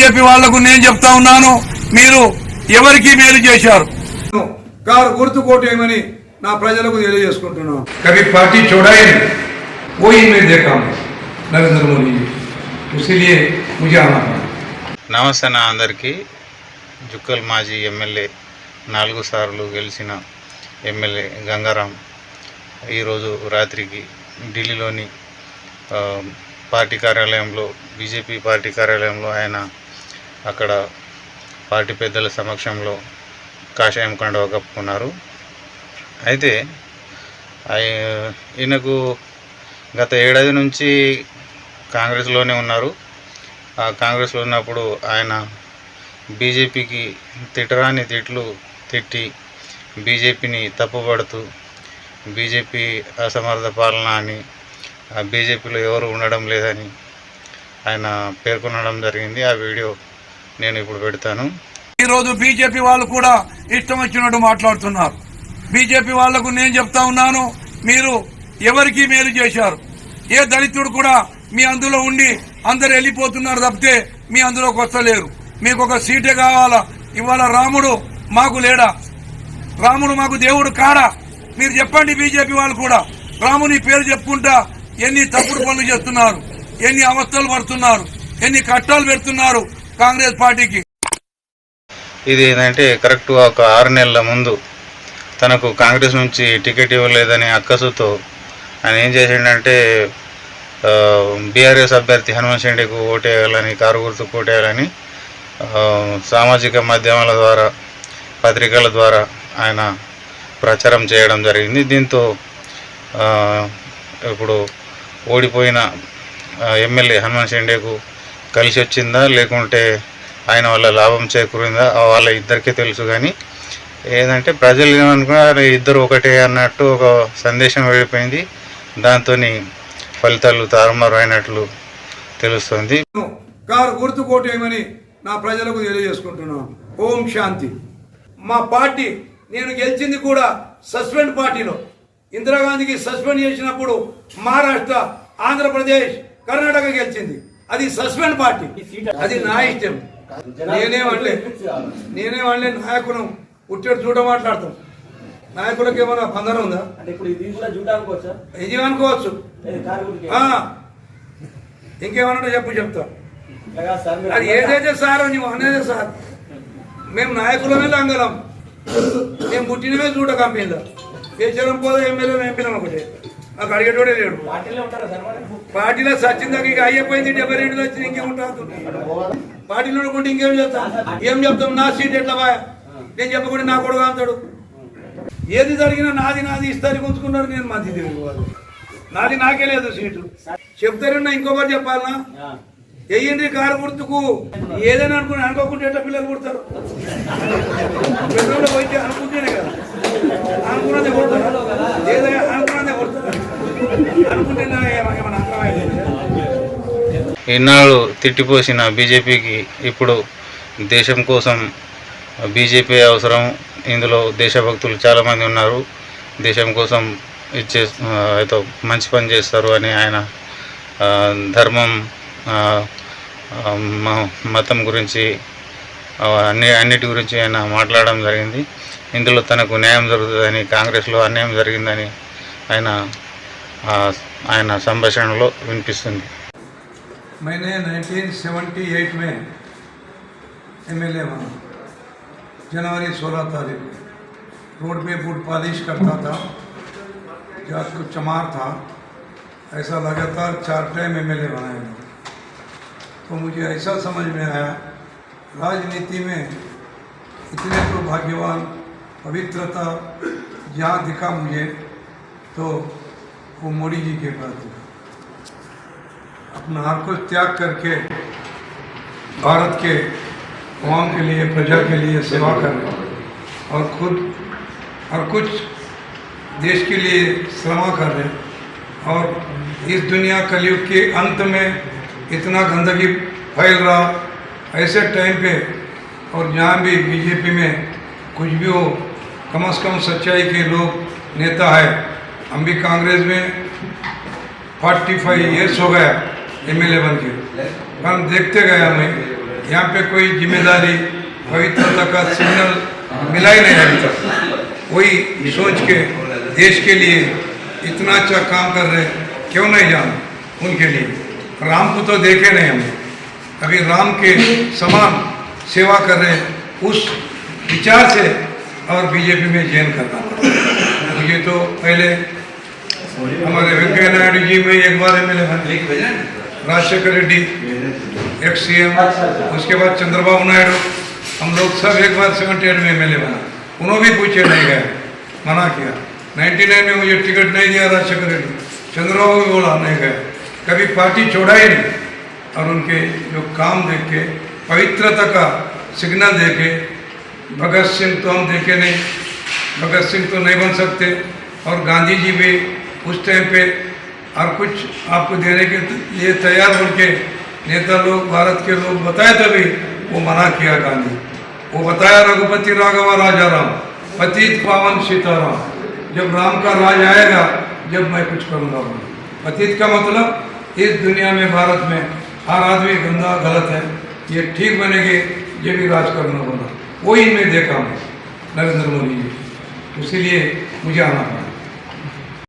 BJP వాళ్లకు నేను చెప్తా ఉన్నాను మీరు ఎవరికి మేలు చేశారు కారు గుర్తు కోటేయమని నా ప్రజలకు తెలియజేసుకుంటున్నాను कभी पार्टी छोड़ा ही नहीं कोई नहीं देखा मैं नरेंद्र मोदी जी इसीलिए मुझे आना पड़ा నమస్తే నా అందరికీ జుక్కల్ మాజీ ఎమ్మెల్యే నాలుగు సార్లు గెలిచిన ఎమ్మెల్యే గంగారాం ఈరోజు రాత్రికి ఢిల్లీలోని ఆ, పార్టీ కార్యాలయంలో బీజేపీ పార్టీ కార్యాలయంలో ఆయన అక్కడ పార్టీ పెద్దల సమక్షంలో కాషాయం కండవ కప్పుకున్నారు అయితే ఈయనకు గత ఏడాది నుంచి కాంగ్రెస్లోనే ఉన్నారు. ఆ కాంగ్రెస్లో ఉన్నప్పుడు ఆయన బీజేపీకి తిట్టరాని తిట్లు తిట్టి బీజేపీని తప్పుపడుతూ బీజేపీ అసమర్థ పాలన అని ఆ బీజేపీలో ఎవరు ఉండడం లేదని ఆయన పేర్కొనడం జరిగింది. ఆ వీడియో నేను ఇప్పుడు పెడతాను. ఈరోజు బీజేపీ వాళ్ళు కూడా ఇష్టం వచ్చినట్టు మాట్లాడుతున్నారు. బీజేపీ వాళ్ళకు నేను చెప్తా ఉన్నాను మీరు ఎవరికి మేలు చేశారు. ఏ దళితుడు కూడా మీ అందులో ఉండి అందరు వెళ్ళిపోతున్నారు తప్పితే మీ అందులోకి వస్తలేరు. మీకు ఒక సీటే కావాలా? ఇవాళ రాముడు మాకు లేడా? రాముడు మాకు దేవుడు కాడా? మీరు చెప్పండి బీజేపీ వాళ్ళు కూడా. రాముని పేరు చెప్పుకుంటా ఎన్ని తప్పుడు పనులు చేస్తున్నారు ఎన్ని అవస్థలు పడుతున్నారు ఎన్ని కట్టాలు పెడుతున్నారు కాంగ్రెస్ పార్టీకి. ఇది ఏంటంటే కరెక్ట్ ఒక ఆరు నెలల ముందు తనకు కాంగ్రెస్ నుంచి టికెట్ ఇవ్వలేదని అక్కసుతో ఆయన ఏం చేసిండంటే బీఆర్ఎస్ అభ్యర్థి హనుమంత్ రెడ్డికి ఓటేయాలని కారు గుర్తుకు ఓటేయాలని సామాజిక మాధ్యమాల ద్వారా పత్రికల ద్వారా ఆయన ప్రచారం చేయడం జరిగింది. దీంతో ఇప్పుడు ఓడిపోయిన ఎమ్మెల్యే హనుమంత్ షిండేకు కలిసి వచ్చిందా లేకుంటే ఆయన వల్ల లాభం చేకూరిందా వాళ్ళ ఇద్దరికీ తెలుసు కానీ ఏదంటే ప్రజలు ఏమనుకున్నారు ఇద్దరు ఒకటే అన్నట్టు ఒక సందేశం వెళ్ళిపోయింది. దాంతో ఫలితాలు తారుమారు అయినట్లు తెలుస్తుంది. కారు గుర్తుకోటేయమని నా ప్రజలకు తెలియజేసుకుంటున్నాను. ఓం శాంతి. మా పార్టీ నేను గెలిచింది కూడా సస్పెండ్ పార్టీలో. ఇందిరాగాంధీకి సస్పెండ్ చేసినప్పుడు మహారాష్ట్ర ఆంధ్రప్రదేశ్ కర్ణాటక గెలిచింది. అది సస్పెండ్ పార్టీ. అది నా ఇష్టం. నేనేమనలే నేనేమనలే నాయకును ఉట్టేడు చూడ మాట్లాడతాం. నాయకులకు ఏమైనా పందరం ఉందా? ఇది అనుకోవచ్చా. ఇంకేమన్నా చెప్పు చెప్తా. అది ఏదైతే సార్ నువ్వు అనేదే సార్. మేము నాయకులమే లంగలం. మేము పుట్టినవే చూడ కంపెనీలో కేసీఆర్ పోదా ఎమ్మెల్యే ఎంపీలం ఒకటే. నాకు అడిగేటోడే లేడు. పార్టీలో సచిన్ దగ్గర ఇక అయిపోయింది డెబ్బై రెండులో వచ్చి ఇంకేముంటుంది పార్టీలో ఉంటే ఇంకేం చెప్తాం ఏం చెప్తాం? నా సీట్ ఎట్లా బా? నేను చెప్పకుండా నా కొడుకు అంటాడు. ఏది జరిగినా నాది నాది ఇస్తారు ఉంచుకున్నారు నేను మంచి తిరిగి నాది నాకే లేదు సీటు. చెప్తారన్నా ఇంకొకటి చెప్పాలనా. వెయ్యండి కారు గుర్తుకు. ఏదైనా అనుకుని అనుకోకుండా ఎట్లా పిల్లలు పుడతారు? పెట్రోల్ పోయితే అనుకుంటేనే కదా. అనుకున్నదే కొడతారా? ఇన్నాళ్ళు తిట్టిపోసిన బీజేపీకి ఇప్పుడు దేశం కోసం బీజేపీ అవసరం. ఇందులో దేశభక్తులు చాలామంది ఉన్నారు. దేశం కోసం ఇచ్చే అయితే ఏదో మంచి పని చేస్తారు అని ఆయన ధర్మం మతం గురించి అన్ని అన్నిటి గురించి ఆయన మాట్లాడడం జరిగింది. ఇందులో తనకు న్యాయం జరుగుతుందని కాంగ్రెస్లో అన్యాయం జరిగిందని ఆయన ఆయన సంభాషణలో వినిపిస్తుంది. मैंने 1978 में एमएलए बना जनवरी 16 तारीख को। रोड पे बूट पॉलिश करता था जब कुछ चमार था। ऐसा लगातार चार टाइम एमएलए बनाए मैंने। तो मुझे ऐसा समझ में आया, राजनीति में इतने तो भाग्यवान, पवित्रता जहाँ दिखा मुझे तो वो मोदी जी के पास दिखा अपना हर कुछ त्याग करके भारत के कौम के लिए, प्रजा के लिए सेवा करना और खुद और कुछ देश के लिए श्रमा कर रहे और इस दुनिया कलयुग के अंत में इतना गंदगी फैल रहा, ऐसे टाइम पे और जहाँ भी बीजेपी में कुछ भी हो, कम से कम सच्चाई के लोग, नेता है। हम भी कांग्रेस में फोर्टी फाइव ईयर्स हो गया। एमएलए बन के हम देखते गए हमें यहाँ पे कोई ज़िम्मेदारी, पवित्रता का सिग्नल मिला ही नहीं अभी तक। वही सोच के देश के लिए इतना अच्छा काम कर रहे क्यों नहीं जान? उनके लिए। राम को तो देखे नहीं हमने। अभी राम के समान सेवा कर रहे उस विचार से और बीजेपी में जैन करना मुझे तो पहले हमारे वेंकैया नायडू जी में एक बार एम एल ए बन बने Rajasekhar Reddy ex C M उसके बाद चंद्रबाबू नायडू। हम लोग सब एक बार सेवेंटी एट में एम एल बना। उन्होंने भी पूछे नहीं गए मना किया। 99 में मुझे टिकट नहीं दिया राजशेखर रेड्डी। चंद्रबाबू भी बोला नहीं गए कभी पार्टी छोड़ा ही नहीं। और उनके जो काम देख के पवित्रता का सिग्नल दे के भगत सिंह तो हम देखे नहीं। भगत सिंह तो नहीं बन सकते। और गांधी जी भी उस टाइम पे और कुछ आपको देने के लिए तैयार होकर नेता लोग, भारत के लोग बताए तभी वो मना किया गांधी। वो बताया रघुपति राघव राजा राम पतित पावन सीताराम, जब राम का राज आएगा, जब मैं कुछ करूँगा पतित का मतलब इस दुनिया में, भारत में, हर आदमी गंदा, गलत है। ये ठीक बनेंगे, ये भी राज करना बोला वही मैं देखा मैं नरेंद्र मोदी जी। इसीलिए मुझे आना पड़ा।